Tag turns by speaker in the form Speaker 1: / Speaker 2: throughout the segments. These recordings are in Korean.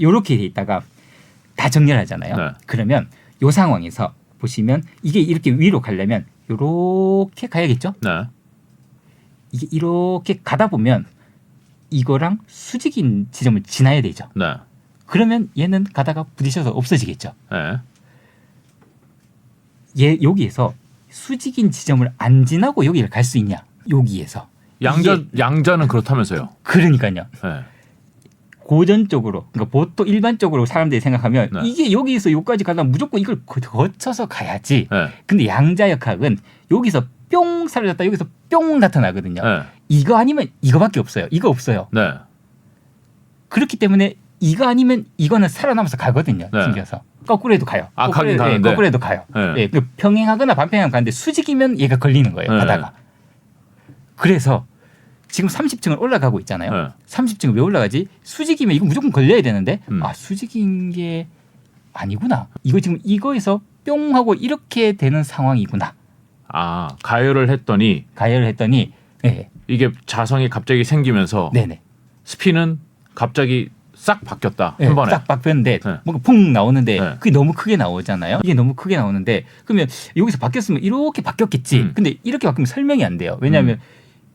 Speaker 1: 요렇게 돼 있다가 다 정렬 하잖아요.
Speaker 2: 네.
Speaker 1: 그러면 요 상황에서 보시면 이게 이렇게 위로 가려면 요렇게 가야겠죠?
Speaker 2: 네.
Speaker 1: 이게 이렇게 가다 보면 이거랑 수직인 지점을 지나야 되죠.
Speaker 2: 네.
Speaker 1: 그러면 얘는 가다가 부딪혀서 없어지겠죠.
Speaker 2: 네.
Speaker 1: 얘 여기에서 수직인 지점을 안 지나고 여기를 갈 수 있냐? 여기에서.
Speaker 2: 양자
Speaker 1: 이게-
Speaker 2: 양자는 그렇다면서요.
Speaker 1: 그러니까요.
Speaker 2: 네.
Speaker 1: 고전적으로 그러니까 보통 일반적으로 사람들이 생각하면
Speaker 2: 네.
Speaker 1: 이게 여기서 여기까지 가려면 무조건 이걸 거- 거쳐서 가야지.
Speaker 2: 네.
Speaker 1: 근데 양자역학은 여기서 뿅 사라졌다 여기서 뿅 나타나거든요.
Speaker 2: 네.
Speaker 1: 이거 아니면 이거밖에 없어요. 이거 없어요.
Speaker 2: 네.
Speaker 1: 그렇기 때문에 이거 아니면 이거는 살아남아서 가거든요.
Speaker 2: 네.
Speaker 1: ting겨서 거꾸로 해도 가요.
Speaker 2: 아,
Speaker 1: 거꾸로
Speaker 2: 가긴
Speaker 1: 예,
Speaker 2: 가는데.
Speaker 1: 거꾸로 해도 가요.
Speaker 2: 네.
Speaker 1: 예, 그 평행하거나 반평행 가는데 수직이면 얘가 걸리는 거예요.
Speaker 2: 네.
Speaker 1: 가다가. 그래서 지금 30층을 올라가고 있잖아요.
Speaker 2: 네.
Speaker 1: 30층을 왜 올라가지? 수직이면 이거 무조건 걸려야 되는데
Speaker 2: 음.
Speaker 1: 아 수직인 게 아니구나. 이거 지금 이거에서 뿅 하고 이렇게 되는 상황이구나.
Speaker 2: 아 가열을 했더니
Speaker 1: 가열을 했더니 네,
Speaker 2: 이게 자성이 갑자기 생기면서
Speaker 1: 네네.
Speaker 2: 스피는 갑자기 싹 바뀌었다
Speaker 1: 네,
Speaker 2: 한 번에.
Speaker 1: 딱 바뀌었는데
Speaker 2: 네.
Speaker 1: 뭔가 푹 나오는데
Speaker 2: 네.
Speaker 1: 그게 너무 크게 나오잖아요. 이게 너무 크게 나오는데 그러면 여기서 바뀌었으면 이렇게 바뀌었겠지.
Speaker 2: 음.
Speaker 1: 근데 이렇게 바뀌면 설명이 안 돼요. 왜냐하면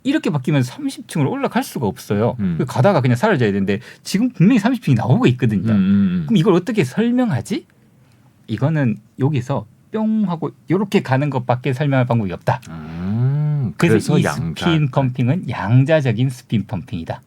Speaker 1: 이렇게 바뀌면 30층으로 올라갈 수가 없어요.
Speaker 2: 음.
Speaker 1: 그 가다가 그냥 사라져야 되는데 지금 분명히 30층이 나오고 있거든요.
Speaker 2: 음, 음,
Speaker 1: 그럼 이걸 어떻게 설명하지? 이거는 여기서 뿅 하고 이렇게 가는 것밖에 설명할 방법이 없다.
Speaker 2: 음.
Speaker 1: 그래서,
Speaker 2: 그래서
Speaker 1: 이
Speaker 2: 양자.
Speaker 1: 스핀 펌핑은 양자적인 스핀 펌핑이다.